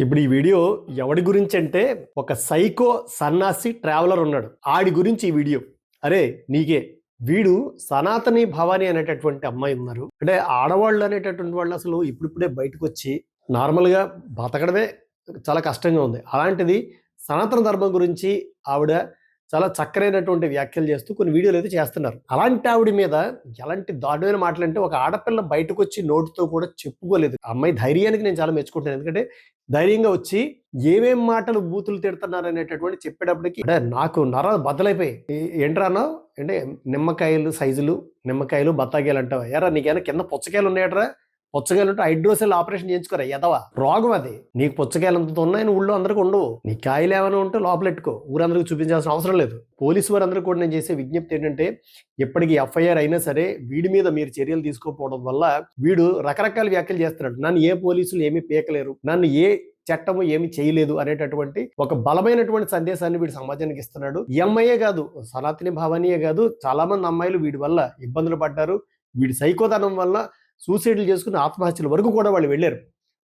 ఇప్పుడు ఈ వీడియో ఎవడి గురించి అంటే ఒక సైకో సన్నాసి ట్రావెలర్ ఉన్నాడు. ఆడి గురించి ఈ వీడియో. అరే నీకే. వీడు సనాతని భవాని అనేటటువంటి అమ్మాయి ఉన్నారు. అంటే ఆడవాళ్ళు అనేటటువంటి వాళ్ళు అసలు ఇప్పుడిప్పుడే బయటకు వచ్చి నార్మల్గా బతకడమే చాలా కష్టంగా ఉంది. అలాంటిది సనాతన ధర్మం గురించి ఆవిడ చాలా చక్కరైనటువంటి వ్యాఖ్యలు చేస్తూ కొన్ని వీడియోలు అయితే చేస్తున్నారు. అలాంటి ఆవిడ మీద ఎలాంటి దారుణమైన మాటలు అంటే ఒక ఆడపిల్ల బయటకు వచ్చి నోటితో కూడా చెప్పుకోలేదు. అమ్మాయి ధైర్యానికి నేను చాలా మెచ్చుకుంటాను ఎందుకంటే ధైర్యంగా వచ్చి ఏమేం మాటలు బూతులు తిడుతున్నారు అనేటటువంటి చెప్పేటప్పటికి అంటే నాకు నర బద్దలైపోయి ఏంట్రానో అంటే నిమ్మకాయలు సైజులు నిమ్మకాయలు బత్తాకాయలు అంటావా? ఎరా నీకేమైనా కింద పుచ్చకాయలు ఉన్నాయట్రా? పుచ్చకాయలు ఉంటే హైడ్రోసెల్ ఆపరేషన్ చేయించుకోరా ఎదవా రోగం అది. నీకు పుచ్చకాయలు ఉన్నాయి ఉన్నాయని ఊళ్ళో అందరికి ఉండవు. నీ కాయలు ఏమైనా ఉంటే లోపలెట్టుకో ఊరందరికి చూపించాల్సిన అవసరం లేదు. పోలీసు వారందరూ కూడా నేను చేసే విజ్ఞప్తి ఏంటంటే ఎప్పటికీ ఎఫ్ఐఆర్ అయినా సరే వీడి మీద మీరు చర్యలు తీసుకోకపోవడం వల్ల వీడు రకరకాల వ్యాఖ్యలు చేస్తున్నాడు. నన్ను ఏ పోలీసులు ఏమీ పీకలేరు. నన్ను ఏ చట్టము ఏమి చేయలేదు అనేటటువంటి ఒక బలమైనటువంటి సందేశాన్ని వీడు సమాజానికి ఇస్తున్నాడు. ఈ కాదు సనాతని భావనీయే కాదు చాలా మంది అమ్మాయిలు వీడి వల్ల ఇబ్బందులు పడ్డారు. వీడి సైకోదనం వల్ల సూసైడ్లు చేసుకుని ఆత్మహత్యల వరకు కూడా వాళ్ళు వెళ్ళారు.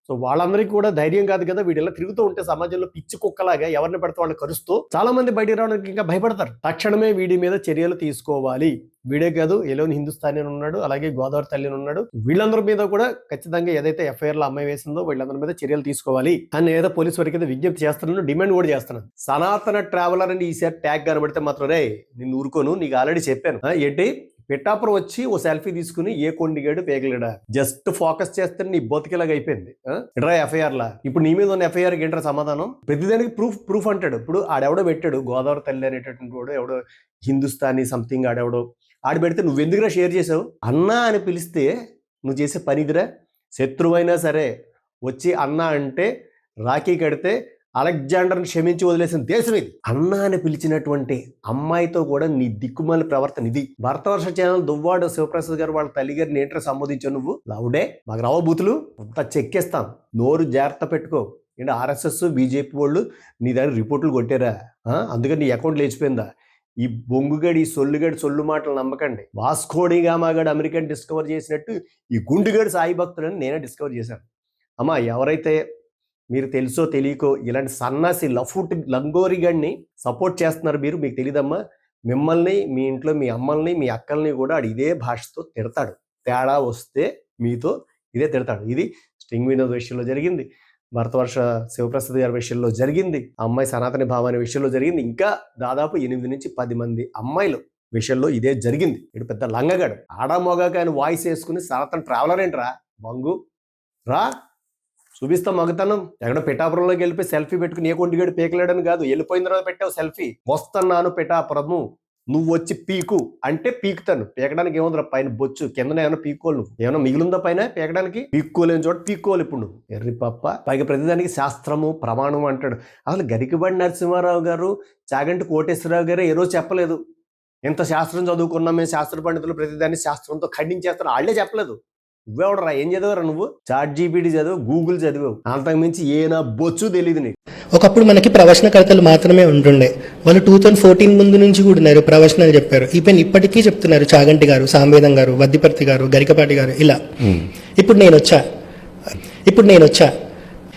సో వాళ్ళందరికీ కూడా ధైర్యం కాదు కదా వీడు ఇలా తిరుగుతూ ఉంటే సమాజంలో పిచ్చి కుక్కలాగా ఎవరిని పెడితే వాళ్ళు కరుస్తూ చాలా మంది బయటికి రావడానికి ఇంకా భయపడతారు. తక్షణమే వీడి మీద చర్యలు తీసుకోవాలి. వీడే కాదు ఎలోని హిందుస్థానీ ఉన్నాడు అలాగే గోదావరి తల్లిని ఉన్నాడు. వీళ్ళందరి మీద కూడా ఖచ్చితంగా ఏదైతే ఎఫ్ఐఆర్లో అమ్మాయి వేసిందో వీళ్ళందరి మీద చర్యలు తీసుకోవాలి. తను ఏదో పోలీసు వారికి అయితే విజ్ఞప్తి చేస్తున్నాను డిమాండ్ కూడా చేస్తున్నాను. సనాతన ట్రావెలర్ అని ఈసారి ట్యాగ్ కనబడితే మాత్రం రే నేను ఊరుకోను నీకు ఆల్రెడీ చెప్పాను. ఏంటి? పిఠాపురం వచ్చి ఓ సెల్ఫీ తీసుకుని ఏ కొండిగాడు పేగలేడా? జస్ట్ ఫోకస్ చేస్తే నీ బతికేలాగా అయిపోయింది ఇట్రా ఎఫ్ఐఆర్ లా? ఇప్పుడు నీ మీద ఉన్న ఎఫ్ఐఆర్ ఏంట్రా సమాధానం? ప్రతిదానికి ప్రూఫ్ ప్రూఫ్ అంటాడు. ఇప్పుడు ఆడెవడో పెట్టాడు గోదావరి తల్లి అనేటటువంటి వాడు ఎవడో హిందుస్థానీ సంథింగ్ ఆడెవడో. ఆడ పెడితే నువ్వెందుకురా షేర్ చేసావు అన్నా అని పిలిస్తే నువ్వు చేసే పనిదిరా? శత్రువైనా సరే వచ్చి అన్నా అంటే రాఖీ కడితే అలెగ్జాండర్ని క్షమించి వదిలేసిన దేశం ఇది. అన్నా అని పిలిచినటువంటి అమ్మాయితో కూడా నీ దిక్కుమాలి ప్రవర్తన ఇది. భరతవర్ష ఛానల్ దువ్వాడు శివప్రసాద్ గారు వాళ్ళ తల్లి గారిని ఏంటో సంబోధించావు నువ్వు? లవుడే మాకు రావ బూతులు. అంతా చెక్కేస్తాం. నోరు జాగ్రత్త పెట్టుకో. ఏంటి ఆర్ఎస్ఎస్ బీజేపీ వాళ్ళు నీ దగ్గర రిపోర్టులు కొట్టారా? అందుకని నీ అకౌంట్ లేచిపోయిందా? ఈ బొంగుగడి ఈ సొల్లుగడి సొల్లు మాటలు నమ్మకండి. వాస్కోడి గామాగడు అమెరికన్ డిస్కవర్ చేసినట్టు ఈ గుండుగడి సాయి భక్తులని నేనే డిస్కవర్ చేశాను. అమ్మా ఎవరైతే మీరు తెలుసో తెలియకో ఇలాంటి సన్నాసి లఫూట్ లంగోరిగడిని సపోర్ట్ చేస్తున్నారు మీరు మీకు తెలియదమ్మా మిమ్మల్ని మీ ఇంట్లో మీ అమ్మల్ని మీ అక్కల్ని కూడా ఆడు ఇదే భాషతో తిడతాడు. తేడా వస్తే మీతో ఇదే తిడతాడు. ఇది స్టింగ్ వినోద్ విషయంలో జరిగింది. భరతవర్ష శివప్రసాద్ గారి విషయంలో జరిగింది. అమ్మాయి సనాతన భావాని విషయంలో జరిగింది. ఇంకా దాదాపు ఎనిమిది నుంచి పది మంది అమ్మాయిలు విషయంలో ఇదే జరిగింది. ఇటు పెద్ద లంగగాడు. ఆడా మొగాక ఆయన వాయిస్ వేసుకుని సనాతన ట్రావెలర్ ఏంట్రా? బంగు. రా. చూపిస్తాం మగతనం. ఎక్కడ పిఠాపురంలోకి వెళ్ళిపోయి సెల్ఫీ పెట్టుకుని ఏ కొండిగాడు పీకలేడని కాదు. వెళ్ళిపోయిన తర్వాత పెట్టావు సెల్ఫీ. వస్తున్నాను పిఠాపురము. నువ్వు వచ్చి పీకు. అంటే పీకుతాను. పీకడానికి ఏముందిరా? పైన బొచ్చు. కింద ఏమైనా పీక్కోలు. నువ్వు ఏమైనా మిగిలిందా పైన పీకడానికి? పీక్కోలేని చోట పీక్కోవాలి ఇప్పుడు. నువ్వు ఎర్రి పప్ప. పైగా ప్రతిదానికి శాస్త్రము ప్రమాణం అంటాడు. అసలు గరికబడి నరసింహారావు గారు చాగంటి కోటేశ్వరరావు గారు ఏ రోజు చెప్పలేదు. ఎంత శాస్త్రం చదువుకున్నాం మేము శాస్త్ర పండితులు ప్రతిదాన్ని శాస్త్రంతో ఖండించేస్తారు వాళ్ళే చెప్పలేదు. నువ్వెవడరా? ఏం చదివారా నువ్వు? చాట్ జీపీటీ చదువు గూగుల్ చదివావు. అంతకు మించి ఏనా బొచ్చు తెలియదు నీకు. ఒకప్పుడు మనకి ప్రవచనకర్తలు మాత్రమే ఉంటుండే. వాళ్ళు టూ థౌజండ్ ఫోర్టీన్ ముందు నుంచి కూడా ఉన్నారు ప్రవచనాలు చెప్పారు. ఈవెన్ ఇప్పటికీ చెప్తున్నారు చాగంటి గారు సాంవేదం గారు వద్దిపర్తి గారు గరికపాటి గారు ఇలా. ఇప్పుడు నేను వచ్చా? ఇప్పుడు నేను వచ్చా?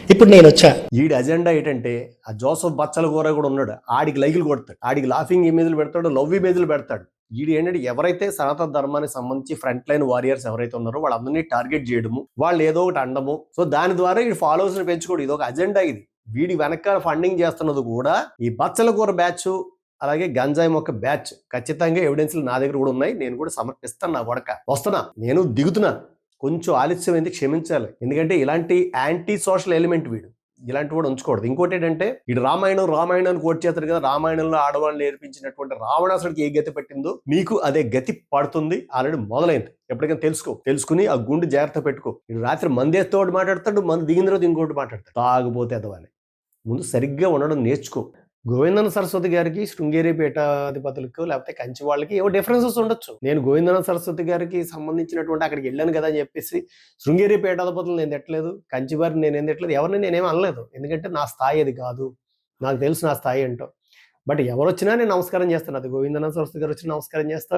ఇప్పుడు నేను వచ్చా? ఈడి అజెండా ఏంటంటే ఆ జోసఫ్ బచ్చల కూర కూడా ఉన్నాడు. ఆడికి లైకులు కొడతాడు. ఆడికి లాఫింగ్ ఇమేజ్లు పెడతాడు లవ్ ఇమేజ్లు పెడతాడు. ఈడు ఏంటంటే ఎవరైతే సనాతన ధర్మానికి సంబంధించి ఫ్రంట్ లైన్ వారియర్స్ ఎవరైతే ఉన్నారో వాళ్ళందరినీ టార్గెట్ చేయడము వాళ్ళు ఏదో ఒకటి అండము సో దాని ద్వారా ఈ ఫాలోవర్స్ పెంచుకోవడం ఇది ఒక అజెండా ఇది. వీడి వెనకాల ఫండింగ్ చేస్తున్నది కూడా ఈ బచ్చల కూర బ్యాచ్ అలాగే గంజాయి మొక్క బ్యాచ్ ఖచ్చితంగా ఎవిడెన్స్లు నా దగ్గర కూడా ఉన్నాయి. నేను కూడా సమర్పిస్తాను నా కొడక. వస్తున్నా. నేను దిగుతున్నా. కొంచెం ఆలస్యమైంది క్షమించాలి. ఎందుకంటే ఇలాంటి యాంటీ సోషల్ ఎలిమెంట్ వీడు. ఇలాంటి కూడా ఉంచుకోవద్దు ఇంకోటి ఏంటంటే ఇటు రామాయణం రామాయణం కోట్ చేస్తారు కదా రామాయణంలో ఆడవాళ్ళు నేర్పించినటువంటి రావణాసుడికి ఏ గతి పట్టిందో నీకు అదే గతి పడుతుంది ఆల్రెడీ మొదలైంది. ఎప్పటికైనా తెలుసుకో. తెలుసుకుని ఆ గుండు జాగ్రత్త పెట్టుకో. ఇటు రాత్రి మందేస్తోటి మాట్లాడతాడు మంది దిగిన తర్వాత ఇంకోటి మాట్లాడతాడు. తాగబోతే అదవని ముందు సరిగ్గా ఉండడం నేర్చుకో. గోవిందన సరస్వతి గారికి శృంగేరి పీఠాధిపతులకు లేకపోతే కంచి వాళ్ళకి ఏవో డిఫరెన్సెస్ ఉండొచ్చు. నేను గోవిందన సరస్వతి గారికి సంబంధించినటువంటి అక్కడికి వెళ్ళాను కదా అని చెప్పేసి శృంగేరి పీఠాధిపతులు నేను తిట్టలేదు. కంచి వారిని నేను ఏం తిట్టలేదు. ఎవరిని నేనేం అనలేదు. ఎందుకంటే నా స్థాయి అది కాదు. నాకు తెలుసు నా స్థాయి ఏంటో. బట్ ఎవరు వచ్చినా నేను నమస్కారం చేస్తాను. అది గోవిందనాథ సరస్వతి గారు వచ్చినా నమస్కారం చేస్తా.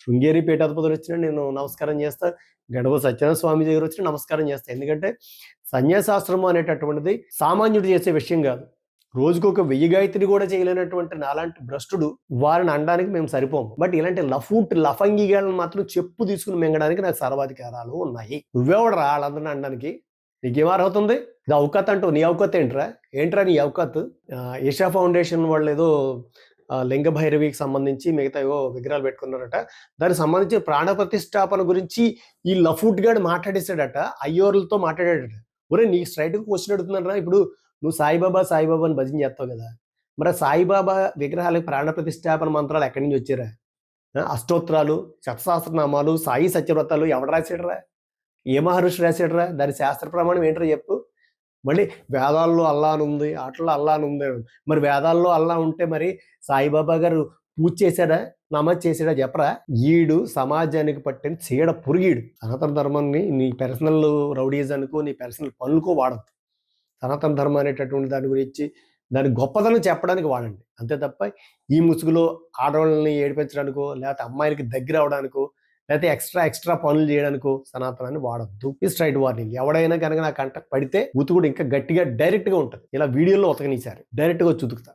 శృంగేరి పీఠాధిపతులు వచ్చినా నేను నమస్కారం చేస్తా. గడవ సత్యనారాయణ స్వామి దగ్గర వచ్చినా నమస్కారం చేస్తా. ఎందుకంటే సన్యాసాశ్రమం అనేటటువంటిది సామాన్యుడు చేసే విషయం కాదు. రోజుకు ఒక వెయ్యి గాయత్రి కూడా చేయలేనటువంటి నాలాంటి భ్రష్టుడు వారిని అనడానికి మేము సరిపోము. బట్ ఇలాంటి లఫూట్ లఫంగిగాలను మాత్రం చెప్పు తీసుకుని మింగడానికి నాకు సర్వాధికారాలు ఉన్నాయి. నువ్వెవడరా వాళ్ళందరిని అనడానికి. నీకేం అర్హత ఉంది? ఇది అవకాత్ అంటూ నీ అవకాత్ ఏంట్రా? ఏంట్రా నీ అవకాత్ ఏషా ఫౌండేషన్ వాళ్ళు ఏదో లింగ భైరవికి సంబంధించి మిగతా ఏవో విగ్రహాలు పెట్టుకున్నారట. దానికి సంబంధించి ప్రాణ ప్రతిష్టాపన గురించి ఈ లఫూట్ గాడు మాట్లాడేశాడట. అయ్యోర్లతో మాట్లాడాడట. ఒరే నీకు స్ట్రైట్గా క్వశ్చన్ అడుగుతున్నారా ఇప్పుడు నువ్వు సాయిబాబా సాయిబాబా అని భజన చేస్తావు కదా. మరి సాయిబాబా విగ్రహాలకు ప్రాణ ప్రతిష్టాపన మంత్రాలు ఎక్కడి నుంచి వచ్చారా? అష్టోత్రాలు అష్టోత్తరాలు శతసహస్రనామాలు సాయి సత్యవ్రతాలు ఎవడు రాశాడరా? ఏ మహర్షి రాశాడరా? దాని శాస్త్ర ప్రమాణం ఏంటో చెప్పు. మళ్ళీ వేదాల్లో అల్లా అని ఉంది ఆటల్లో అల్లా అని ఉంది. మరి వేదాల్లో అల్లా ఉంటే మరి సాయిబాబా గారు పూజ చేశాడా? నమాజ్ చేశాడా? చెప్పరా? ఈడు సమాజానికి పట్టిన చీడ పురుగీడు. సనాతన ధర్మాన్ని నీ పర్సనల్ అనుకో నీ పర్సనల్ పనులకో వాడద్దు. సనాతన ధర్మం అనేటటువంటి దాని గురించి దాని గొప్పదనం చెప్పడానికి వాడండి. అంతే తప్ప ఈ ముసుగులో ఆడవాళ్ళని ఏడిపించడానికో లేకపోతే అమ్మాయిలకి దగ్గర అవడానికో లేకపోతే ఎక్స్ట్రా ఎక్స్ట్రా పనులు చేయడానికో సనాతనాన్ని వాడద్దు. ఈ స్ట్రైట్ వార్నింగ్. ఎవడైనా కనుక నా కంట పడితే ఉతుకుడు ఇంకా గట్టిగా డైరెక్ట్గా ఉంటుంది. ఇలా వీడియోలో ఉతకనిచ్చారు. డైరెక్ట్గా వచ్చి ఉతుకుతా